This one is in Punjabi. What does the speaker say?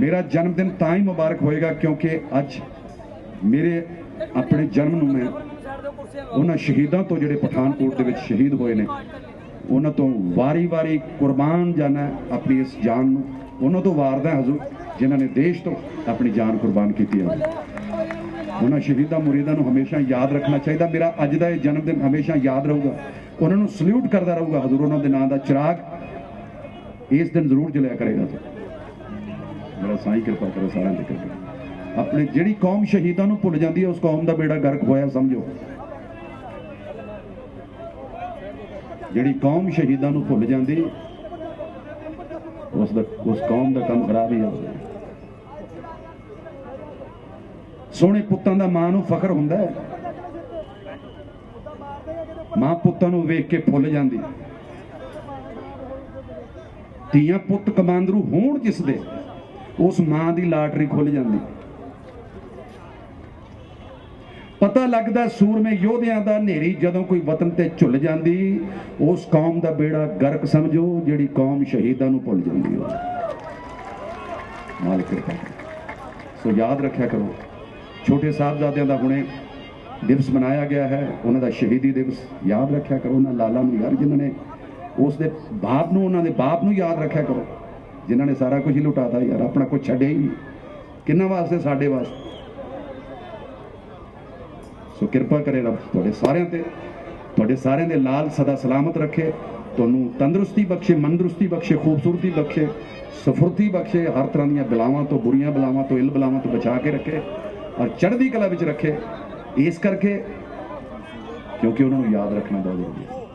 ਮੇਰਾ ਜਨਮ ਦਿਨ ਤਾਂ ਹੀ ਮੁਬਾਰਕ ਹੋਏਗਾ ਕਿਉਂਕਿ ਅੱਜ ਮੇਰੇ ਆਪਣੇ ਜਨਮ ਨੂੰ ਮੈਂ ਉਹਨਾਂ ਸ਼ਹੀਦਾਂ ਤੋਂ ਜਿਹੜੇ ਪਠਾਨਕੋਟ ਦੇ ਵਿੱਚ ਸ਼ਹੀਦ ਹੋਏ ਨੇ, ਉਹਨਾਂ ਤੋਂ ਵਾਰੀ-ਵਾਰੀ ਕੁਰਬਾਨ ਜਾਣਾ ਆਪਣੀ ਇਸ ਜਾਨ ਨੂੰ। ਉਹਨਾਂ ਤੋਂ ਵਾਰਦਾ ਹਜ਼ੂਰ, ਜਿਨ੍ਹਾਂ ਨੇ ਦੇਸ਼ ਤੋਂ ਆਪਣੀ ਜਾਨ ਕੁਰਬਾਨ ਕੀਤੀ ਹੈ। ਉਹਨਾਂ ਸ਼ਹੀਦਾਂ ਮੁਰੀਦਾਂ ਨੂੰ ਹਮੇਸ਼ਾ ਯਾਦ ਰੱਖਣਾ ਚਾਹੀਦਾ। ਮੇਰਾ ਅੱਜ ਦਾ ਇਹ ਜਨਮ ਦਿਨ ਹਮੇਸ਼ਾ ਯਾਦ ਰਹੂਗਾ। ਉਹਨਾਂ ਨੂੰ ਸਲੂਟ ਕਰਦਾ ਰਹੂਗਾ। ਹਜ਼ੂਰ, ਉਹਨਾਂ ਦੇ ਨਾਂ ਦਾ ਚਿਰਾਗ ਇਸ ਦਿਨ ਜ਼ਰੂਰ ਜਲਿਆ ਕਰੇਗਾ। ਮੇਰਾ ਸਾਈਂ ਕਿਰਪਾ ਕਰੋ ਸਾਰਿਆਂ ਦੇ ਕਰਕੇ ਆਪਣੇ ਜਿਹੜੀ ਕੌਮ ਸ਼ਹੀਦਾਂ ਨੂੰ ਭੁੱਲ ਜਾਂਦੀ ਹੈ, ਉਸ ਕੌਮ ਦਾ ਬੇੜਾ ਗਰਕ ਹੋਇਆ, ਸਮਝੋ। ਜਿਹੜੀ ਕੌਮ ਸ਼ਹੀਦਾਂ ਨੂੰ ਭੁੱਲ ਜਾਂਦੀ, ਉਸ ਦਾ ਉਸ ਕੌਮ ਦਾ ਕੰਮ ਖਰਾਬ ਹੀ ਹੋ ਸੋਹਣੇ ਪੁੱਤਾਂ ਦਾ ਮਾਂ ਨੂੰ ਫਖਰ ਹੁੰਦਾ ਹੈ। ਮਾਂ ਪੁੱਤਾਂ ਨੂੰ ਵੇਖ ਕੇ ਭੁੱਲ ਜਾਂਦੀ। ਧੀਆਂ ਪੁੱਤ ਕਮਾਂਦਰੂ ਹੋਣ ਜਿਸ ਦੇ। ਉਸ ਮਾਂ ਦੀ ਲਾਟਰੀ ਖੁੱਲ ਜਾਂਦੀ। ਪਤਾ ਲੱਗਦਾ ਸੂਰਮੇ ਯੋਧਿਆਂ ਦਾ ਹਨੇਰੀ ਜਦੋਂ ਕੋਈ ਵਤਨ ਤੇ ਝੁੱਲ ਜਾਂਦੀ, ਉਸ ਕੌਮ ਦਾ ਬੇੜਾ ਗਰਕ ਸਮਝੋ, ਜਿਹੜੀ ਕੌਮ ਸ਼ਹੀਦਾਂ ਨੂੰ ਭੁੱਲ ਜਾਂਦੀ ਹੋ। ਮਾਲਕ ਕਿਰਪਾ ਸੋ ਯਾਦ ਰੱਖਿਆ ਕਰੋ, ਛੋਟੇ ਸਾਹਿਬਜ਼ਾਦਿਆਂ ਦਾ ਹੁਣੇ ਦਿਵਸ ਮਨਾਇਆ ਗਿਆ ਹੈ, ਉਹਨਾਂ ਦਾ ਸ਼ਹੀਦੀ ਦਿਵਸ ਯਾਦ ਰੱਖਿਆ ਕਰੋ, ਉਹਨਾਂ ਲਾਲਾ ਨੂੰ ਯਾਰ ਜਿਨ੍ਹਾਂ ਨੇ ਉਸ ਦੇ ਬਾਪ ਨੂੰ, ਉਹਨਾਂ ਦੇ ਬਾਪ ਨੂੰ ਯਾਦ ਰੱਖਿਆ ਕਰੋ। ਜਿਨ੍ਹਾਂ ਨੇ ਸਾਰਾ ਕੁਝ ਹੀ ਲੁਟਾਤਾ ਯਾਰ, ਆਪਣਾ ਕੁਝ ਛੱਡਿਆ ਹੀ ਨਹੀਂ। ਕਿੰਨਾ ਵਾਸਤੇ? ਸਾਡੇ ਵਾਸਤੇ। ਸੋ ਕਿਰਪਾ ਕਰੇ ਰੱਬ ਤੁਹਾਡੇ ਸਾਰਿਆਂ ਤੇ। ਤੁਹਾਡੇ ਸਾਰਿਆਂ ਦੇ ਲਾਲ ਸਦਾ ਸਲਾਮਤ ਰੱਖੇ। ਤੁਹਾਨੂੰ ਤੰਦਰੁਸਤੀ ਬਖਸ਼ੇ, ਮਨਦਰੁਸਤੀ ਬਖਸ਼ੇ, ਖੂਬਸੂਰਤੀ ਬਖਸ਼ੇ, ਸਫੁਰਤੀ ਬਖਸ਼ੇ, ਹਰ ਤਰ੍ਹਾਂ ਦੀਆਂ ਬਲਾਵਾਂ ਤੋਂ, ਬੁਰੀਆਂ ਬਲਾਵਾਂ ਤੋਂ, ਇਲ ਬਲਾਵਾਂ ਤੋਂ ਬਚਾ ਕੇ ਰੱਖੇ ਔਰ ਚੜ੍ਹਦੀ ਕਲਾ ਵਿੱਚ ਰੱਖੇ। ਇਸ ਕਰਕੇ ਕਿਉਂਕਿ ਉਹਨਾਂ ਨੂੰ ਯਾਦ ਰੱਖਣਾ ਬਹੁਤ ਜ਼ਰੂਰੀ ਹੈ।